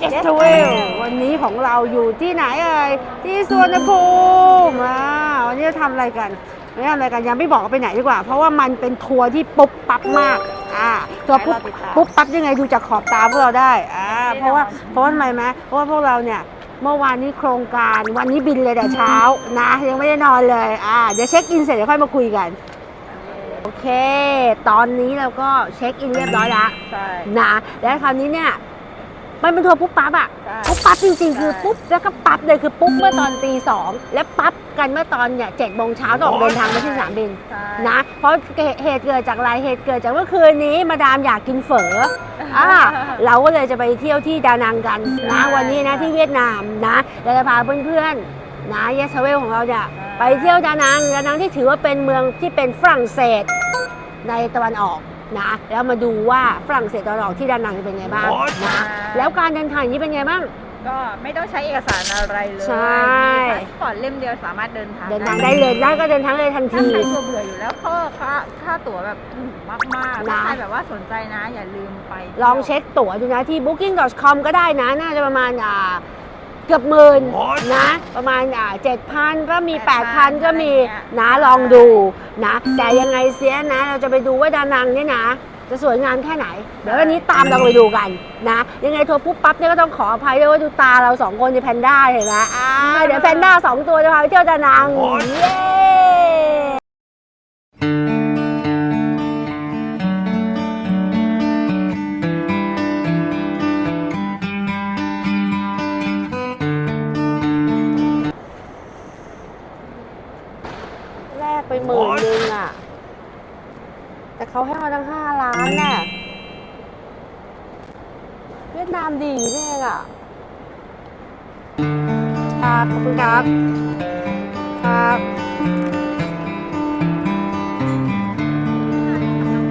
เอสทเวลวันนี้ของเราอยู่ที่ไหนเอ่ยที่สวนภูมิอ่าวันนี้จะทำอะไรกันไม่ทำอะไรกันยังไม่บอกว่าไปไหนดีกว่า เพราะว่ามันเป็นทัวร์ที่ปุ๊บปั๊บมากอ่าตัวปุ๊บให้เราติดตามปุ๊บปั๊บยังไงดูจากขอบตาพวกเราได้อ่าเพราะว่าเพราะว่าทำไมไหมเพราะว่าพวกเราเนี่ยเมื่อวานนี้โครงการวันนี้บินเลยแต่เช้านะยังไม่ได้นอนเลยอ่าเดี๋ยวเช็คอินเสร็จเดี๋ยวค่อยมาคุยกันโอเค ตอนนี้เราก็เช็คอินเรียบร้อยแล้วใช่นะ แล้วคราวนี้เนี่ย มันเป็นทัวร์ปุ๊บปั๊บอะใช่ปุ๊บปั๊บจริงๆคือใช่ ปุ๊บแล้วก็ปั๊บเลยคือปุ๊บเมื่อตอนตีสองแล้วปั๊บกันเมื่อตอนเนี่ยเจ็ดโมงเช้าต้องออกเดินทางไปที่สนามบินใช่นะเพราะเหตุเกิดจากอะไรเหตุเกิดจากเมื่อคืนนี้มาดามอยากกินเฝอ อ่าเราก็เลยจะไปเที่ยวที่ดานังกันนะวันนี้นะที่เวียดนามนะเราจะพาเพื่อนๆนะเยสเวลของเราเนี่ยไปเที่ยวดานังดานังที่ถือว่าเป็นเมืองที่เป็นฝรั่งเศสในตะวันออก นะแล้วมาดูว่าฝรั่งเศสตะวันออกที่ดานังเป็นไงบ้างนะแล้วการเดินทางอย่างนี้เป็นไงบ้าง ก็ไม่ต้องใช้เอกสารอะไรเลยใช่ มีพาสปอร์ตเล่มเดียวสามารถเดินทางเดินทางได้เลยได้ก็เดินทางเลยทันถ้าที ใครตัวเบื่ออยู่แล้วก็ค่าค่าตั๋วแบบถูกมากๆนะ ถ้าใครแบบว่าสนใจนะ อย่าลืมไปลองเช็คตั๋วดูนะที่ booking.com ก็ได้นะ น่าจะประมาณอ่า เกือบหมื่นนะ ประมาณอ่าเจ็ดพันก็มี8,000ก็มีนะลองดูนะ แต่ยังไงเสียนะ เราจะไปดูว่าดานังเนี่ยนะ จะสวยงามแค่ไหน เดี๋ยววันนี้ตามเราไปดูกันนะ ยังไงโทรปุ๊บปั๊บเนี่ยก็ต้องขออภัยด้วยว่าดูตาเราสองคนในแพนด้าเห็นไหมอ่าเดี๋ยวแพนด้าสองตัวจะพาไปเที่ยวดานัง เย้ หมื่นนึงอะ แต่เขาให้มาตั้งห้าล้านน่ะเวียดนามดีนี่องอะครับขอบคุณครับ ครับ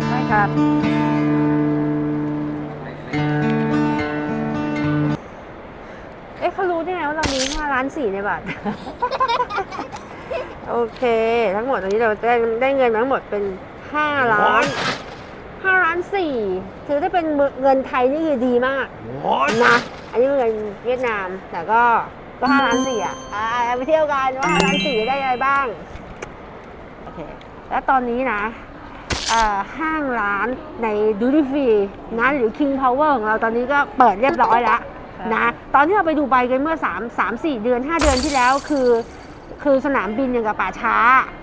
ได้ครับเอ๊ะเขารู้ได้ไงว่าเรามีห้าล้านสี่ในบัตร โอเค ทั้งหมดตอนนี้เราได้ได้เงินมาทั้งหมดเป็นห้าล้านห้าล้านสี่ถือได้เป็นเงินไทยนี่คือดีมากนะอันนี้เป็นเงินเวียดนาม แต่ก็ก็ห้าล้านสี่อะอ่าไปเที่ยวกันว่าห้าล้านสี่ได้อะไรบ้างโอเคแล้วตอนนี้นะเอ่อห้างร้านใน Duty Free นะหรือ King Power ของเราตอนนี้ก็เปิดเรียบร้อยแล้วนะตอนที่เราไปดูใบกันเมื่อ 3 3 4 เดือน 5 เดือนที่แล้วคือ คือสนามบินอย่างกับป่าช้า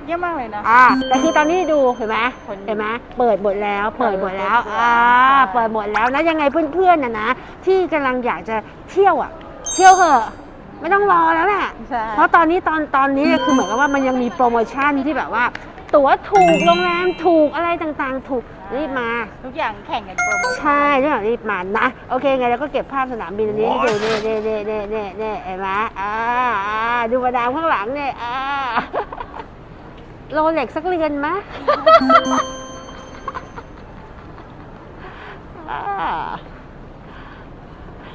เยี่ยมมากเลยนะ อ่าแต่คือตอนนี้ดูเห็นไหมคนเห็นไหมเปิดหมดแล้ว เปิดหมดแล้วเปิดหมดแล้วอ่าใช่เปิดหมดแล้วนะยังไงเพื่อนๆนะนะที่กำลังอยากจะเที่ยวอะ เที่ยวเหอะไม่ต้องรอแล้วแหละใช่ เพราะตอนนี้ตอนตอนนี้คือเหมือนกับว่ามันยังมีโปรโมชั่นที่แบบว่า ตั๋วถูกโรงแรมถูกอะไรต่างๆ ถูกรีบมา ทุกอย่างแข่งกันโปรโมชั่น ใช่เรื่องรีบมานะ โอเคไงแล้วก็เก็บภาพสนามบินอันนี้ให้ดูเน่เน่เน่เน่เน่เน่เห็นไหมอ่าอ่าดูมาดามข้างหลังเนี่ยอ่าโรเล็กสักเรือนไหม อ่า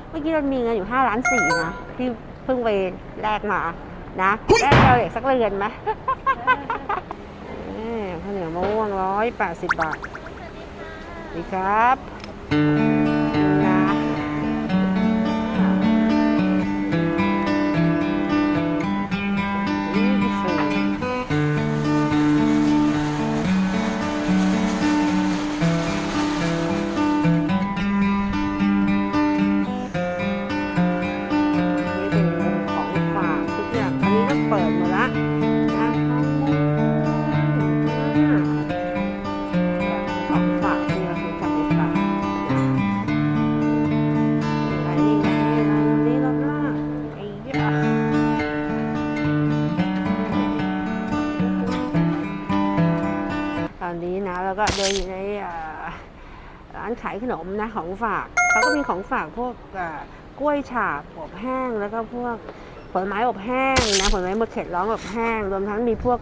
เมื่อกี้เรามีเงินอยู่ห้าล้านสี่นะ ที่เพิ่งไปแลกมา นะได้โรเล็กสักเรือนไหมนี่ ข้าวเหนียวมะม่วงร้อยแปดสิบบาทสวัสดีครับ ขายขนมนะของฝากเขาก็มีของฝากพวกกล้วยฉาบอบแห้งแล้วก็พวกผลไม้อบแห้งนะผลไม้มะเขือร้องอบแห้ง รวมทั้งมีพวก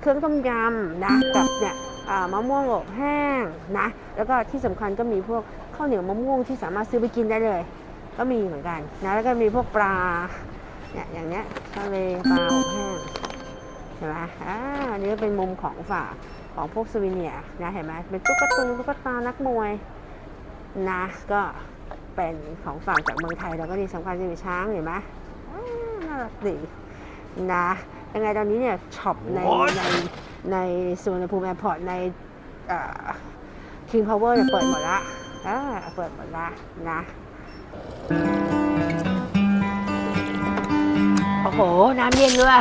เครื่องต้มยำนะกับเนี่ยมะม่วงอบแห้งนะแล้วก็ที่สำคัญก็มีพวกข้าวเหนียวมะม่วงที่สามารถซื้อไปกินได้เลย ก็มีเหมือนกันนะแล้วก็มีพวกปลาเนี่ยอย่างเนี้ยทะเลปลาอบแห้งเห็นไหมอ่าอันนี้ก็เป็นมุมของฝาก ของพวกสวิเนียร์นะเห็นไหมเป็นตุ๊กตาตุ๊กตานักมวยนะก็เป็นของฝากจากเมืองไทยแล้วก็ที่สำคัญจะมีช้างเห็นไหมอ้าวน่ารักดีนะยังไงตอนนี้เนี่ยช็อปในในในสุวรรณภูมิแอร์พอร์ตในคิงพาวเวอร์เนี่ยเปิดหมดละอ่าเปิดหมดละนะโอ้โห น้ำเย็นด้วย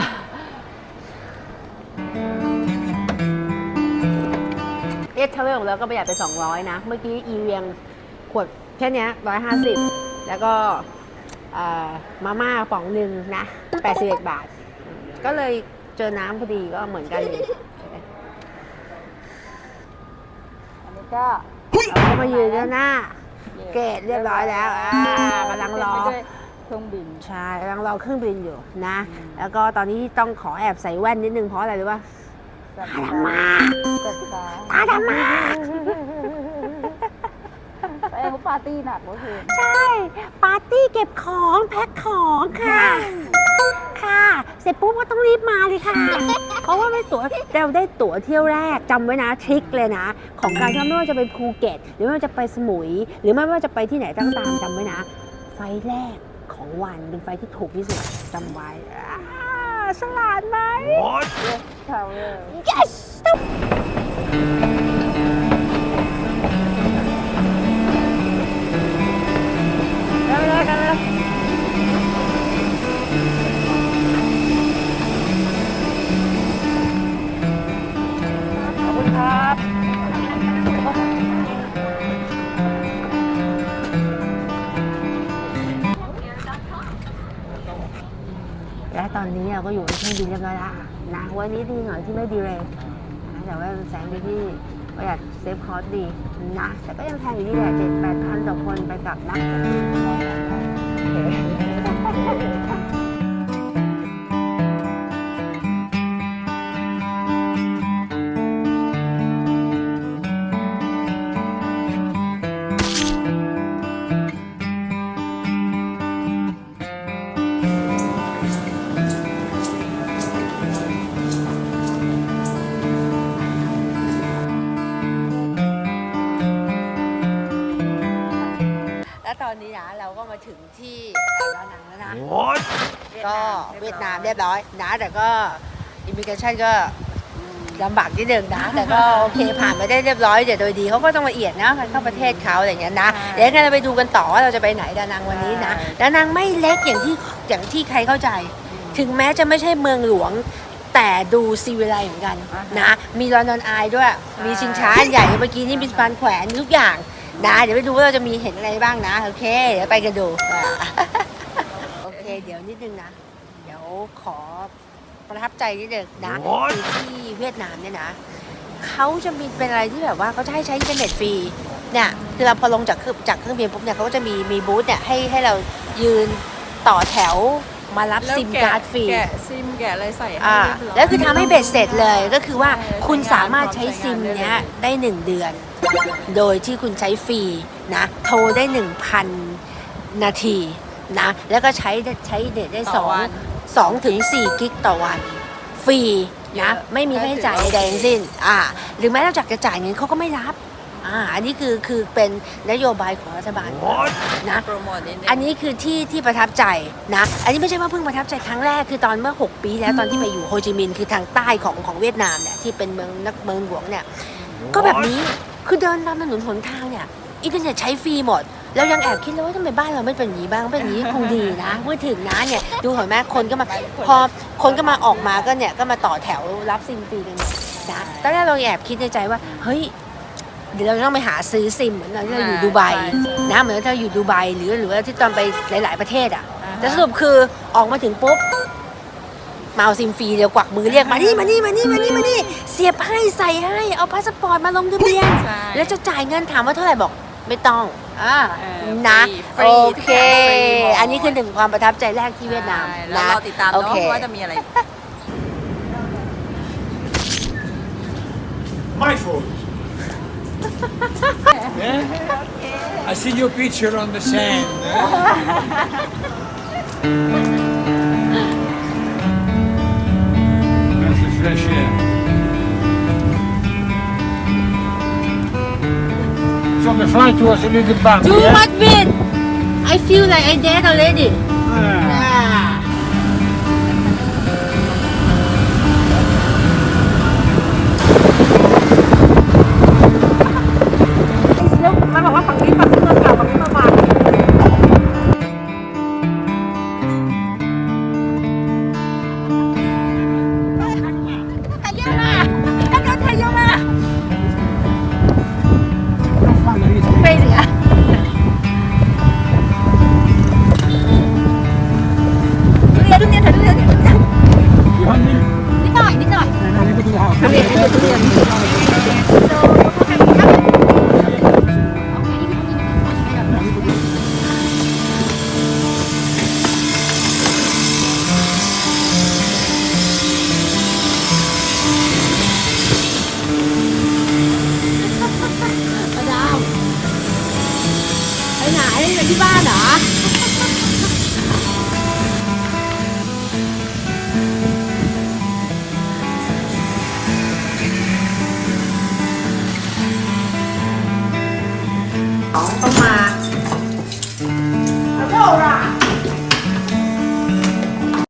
สเทเวลของเราก็ประหยัดไป 200 นะ เมื่อกี้อีเวียงขวดแค่เนี้ย150แล้วก็เอ่อมาม่าป๋องหนึ่งนะ81บาท ก็เลยเจอน้ำพอดีก็เหมือนกันเลยอันนี้ก็เราก็มายืนด้านหน้า เกตเรียบร้อยแล้วอ่ากำลังรอไปด้วยเครื่องบินใช่กำลังรอเครื่องบินอยู่นะ แล้วก็ตอนนี้ต้องขอแอบใส่แว่นนิดนึงเพราะอะไรรู้ป่ะ ตาดำมาตาตาดำมาเขาปาร์ตี้หนักเมื่อคืนใช่ ปาร์ตี้เก็บของแพ็คของค่ะ ค่ะ เสร็จปุ๊บก็ต้องรีบมาเลยค่ะ เพราะว่าไม่ตั๋วเราได้ตั๋วเที่ยวแรกจำไว้นะทริคเลยนะ ของการที่ไม่ว่าจะไปภูเก็ต หรือไม่ว่าจะไปสมุย หรือไม่ว่าจะไปที่ไหนก็ตามจำไว้นะ ไฟล์แรกของวันเป็นไฟล์ที่ถูกที่สุดจำไว้อ่าฉลาดไหมาวเวอร์ yes เร็วๆเร็วๆขอบคุณครับและตอนนี้เราก็อยู่ในเครื่องบินเรียบร้อยแล้ว นะวันนี้ดีหน่อยที่ไม่ดีเลยนะแต่ว่าแสงดีที่ประหยัดเซฟคอร์สดีนะ แต่ก็ยังแพงอยู่ดีแหละเจ็ดแปดพันต่อคนไปกลับนะ และตอนนี้นะเราก็มาถึงที่ดานังแล้วนะก็เวียดนามเรียบร้อยนะแต่ก็อิมิเกชันก็ลำบากนิดนึงนะ แต่ก็โอเคผ่านมาได้เรียบร้อยเดี๋ยวโดยดีเขาก็ต้องละเอียดนะเข้าประเทศเขาอะไรอย่างเงี้ยนะเดี๋ยวงั้นเราไปดูกันต่อว่าเราจะไปไหนดานังวันนี้นะดานังไม่เล็กอย่างที่อย่างที่ใครเข้าใจ ถึงแม้จะไม่ใช่เมืองหลวง แต่ดูซีวิไลเหมือนกันนะ มีลอนดอนไอด้วย มีชิงช้าอันใหญ่เมื่อกี้นี่มีสะพานแขวนทุกอย่าง นะเดี๋ยวไปดูว่าเราจะมีเห็นอะไรบ้างนะ โอเค เดี๋ยวไปกันดูโอเค เดี๋ยวนิดนึงนะ เดี๋ยวขอประทับใจนิดนึงนะคือที่เวียดนามเนี่ยนะเขาจะมีเป็นอะไรที่แบบว่าเขาจะให้ใช้อินเทอร์เน็ตฟรีเนี่ยคือเราพอลงจากเครื่องจากเครื่องบินปุ๊บเนี่ยเขาก็จะมีมีบูธเนี่ยให้ให้เรายืนต่อแถวมารับซิมการ์ดฟรีแกะซิมแกะอะไรใส่ให้อ่าเรียบร้ยแล้วคือทำให้เบ็ดเสร็จเลยก็คือว่าใช่คุณใช้งานสามารถใช้พร้อมใช้ซิมงานได้เลยเนี้ยได้หนึ่งเดือน โดยที่คุณใช้ฟรีนะโทรได้ 1,000 นาทีนะแล้วก็ใช้ใช้เน็ตได้ต่สอองวันสองถึงสี่กิกต่อวันฟรีเยนะอะไม่มีค่าใช้จ่ายใดๆทั้งสิ้นอ่าหรือแม้เราจากจะจ่ายเงินเขาก็ไม่รับอ่าอันนี้คือคือเป็นนโยบายของรัฐบาลนะโปรโมทนิดนึงอันนี้คือที่ที่ประทับใจนะอันนี้ไม่ใช่ว่าเพิ่งประทับใจครั้งแรกคือตอนเมื่อ 6 ปีแล้วตอนที่ไปอยู่โฮจิมินห์คือทางใต้ของของเวียดนามเนี่ยที่เป็นเมืองนักเมืองหลวงเนี่ยก็แบบนี้ คือเดินตามถนนหนทางเนี่ยอินเทอร์เน็ตใช้ฟรีหมด แล้วยังแอบคิดเลยว่าทำไมบ้านเราไม่เป็นอย่างนี้บ้างเป็นอย่างนี้คงดีนะพูดถึงนะเนี่ยดูเห็นไหมคนก็มาพอคนก็มาออกมาก็เนี่ยก็มาต่อแถวรับซิมฟรีกันหมดนะตอนแรกเราแอบคิดในใจว่าเฮ้ยเดี๋ยวเราต้องไปหาซื้อซิมเหมือนตอนที่เราอยู่ดูไบนะเหมือนที่เราอยู่ดูไบหรือหรือว่าที่ตอนไปหลาย ๆประเทศอะอ่าฮะแต่สรุปคือออกมาถึงปุ๊บมาเอาซิมฟรีเดี๋ยวกวักมือเรียกมานี่มานี่มานี่มานี่มานี่เสียบให้ใส่ให้ เอาพาสปอร์ตมาลงทะเบียน ใช่แล้วจะจ่ายเงินถามว่าเท่าไหร่บอกไม่ต้องอ่าเออนะ ฟรีโอทุกเคอย่างฟรีหมด อันนี้คือหนึ่งความประทับใจแรกที่เวียดนามใช่แล้วนะเราติดตามโอเนาะเค ว่าจะมีอะไร My fault. yeah? I see your picture on the sand. eh? That's the fresh air. So the flight was a little bumpy. too yeah? much wind I feel like I dead already ทุเรียนทุเรี